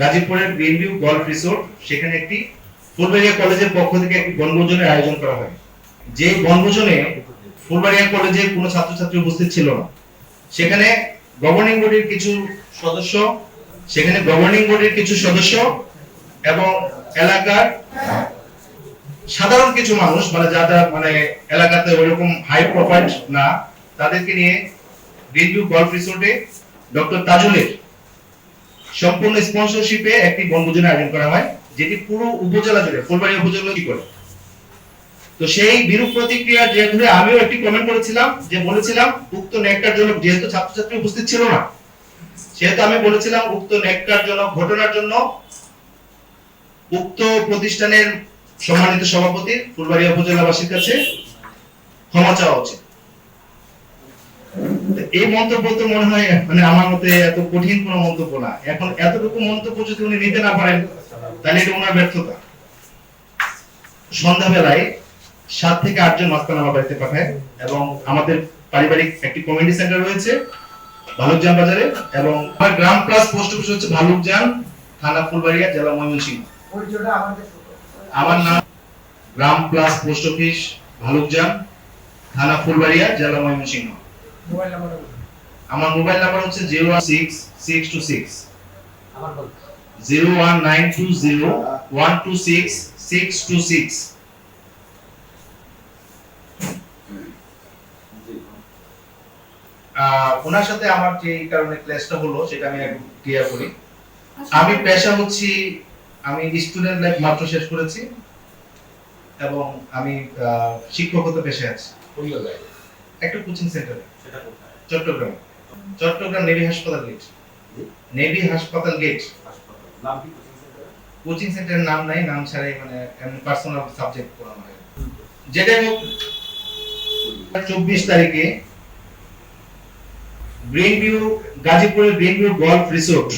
গাজীপুরের Green View golf resort সেখানে একটি ফুলবাড়িয়া কলেজের পক্ষ থেকে একটি বনভোজনের আয়োজন করা হয়। যে বনভোজনে ফুলবাড়িয়া কলেজের কোনো ছাত্রছাত্রী উপস্থিত ছিল না। সেখানে গভর্নিং বডির কিছু সদস্য, সেখানে গভর্নিং বডির কিছু সদস্য এবং এলাকার সাধারণ কিছু মানুষ মানে যারা মানে এলাকাতে ওইরকম হাই প্রোফাইল না, তাদেরকে নিয়ে গ্রিনভিউ গল্ফ রিসোর্টে ডক্টর তাজুলের সম্পূর্ণ স্পন্সরশিপে একটি বনভোজনের আয়োজন করা হয়, যেটি পুরো উপজেলা জুড়ে, ফুলবাড়ি উপজেলা কি করে। তো সেই বিরূপ প্রতিক্রিয়ার যে ধরে আমিও একটি কমেন্ট করেছিলাম, যে বলেছিলাম, উক্ত নেকটার জন্য যেহেতু ছাত্রছাত্রী উপস্থিত ছিল না, সেহেতু আমি বলেছিলাম উক্ত নেকটার জন্য ঘটনার জন্য উক্ত প্রতিষ্ঠানের সম্মানিত সভাপতি ফুলবাড়িয়া উপজেলাবাসীর কাছে ক্ষমা চাওয়া উচিত। এই মন্তব্য তো মনে হয় মানে আমার মতে এত কঠিন কোনো মন্তব্য না। এখন এতটুকু মন্তব্য যদি উনি নিতে না পারেন তাহলে এটা ওনার ব্যর্থতা। সন্ধ্যাবেলায় সাত থেকে আটজন মাস্তান আমার বাড়িতে পাঠায় এবং আমাদের পারিবারিক একটি কমিউনিটি সেন্টার রয়েছে ভালুকজান বাজারে এবং আমার গ্রাম প্লাস পোস্ট অফিস হচ্ছে ভালুকজান থানা ফুলবাড়িয়া জেলা ময়মনসিংহ। আমার নাম গ্রাম প্লাস পোস্ট অফিস ভালুকজান থানা ফুলবাড়িয়া জেলা ময়মনসিংহ। মোবাইল নাম্বার আমার মোবাইল নাম্বার হচ্ছে zero one six six two six. আমার বল zero one nine two zero one two six six two six. ওনার সাথে আমার যে কারণে ক্লাসটা হলো সেটা আমি একটু ক্লিয়ার করি। আমি পেশা হচ্ছি আমি স্টুডেন্ট লাইফ মাত্র শেষ করেছি এবং আমি আহ, শিক্ষকতা পেশায় আছি। একটা কোচিং সেন্টারে চট্টগ্রাম। চট্টগ্রাম নেভি হাসপাতাল গেট নেভি হাসপাতাল। Gate coaching center? কোচিং সেন্টারের নাম নাই নাম ছাড়াই মানে এমনি পার্সোনাল সাবজেক্ট পড়ানো হয়। যেটাই হোক চব্বিশ তারিখে গ্রিন ভিউ গাজীপুরের গ্রিন ভিউ গল্ফ রিসোর্ট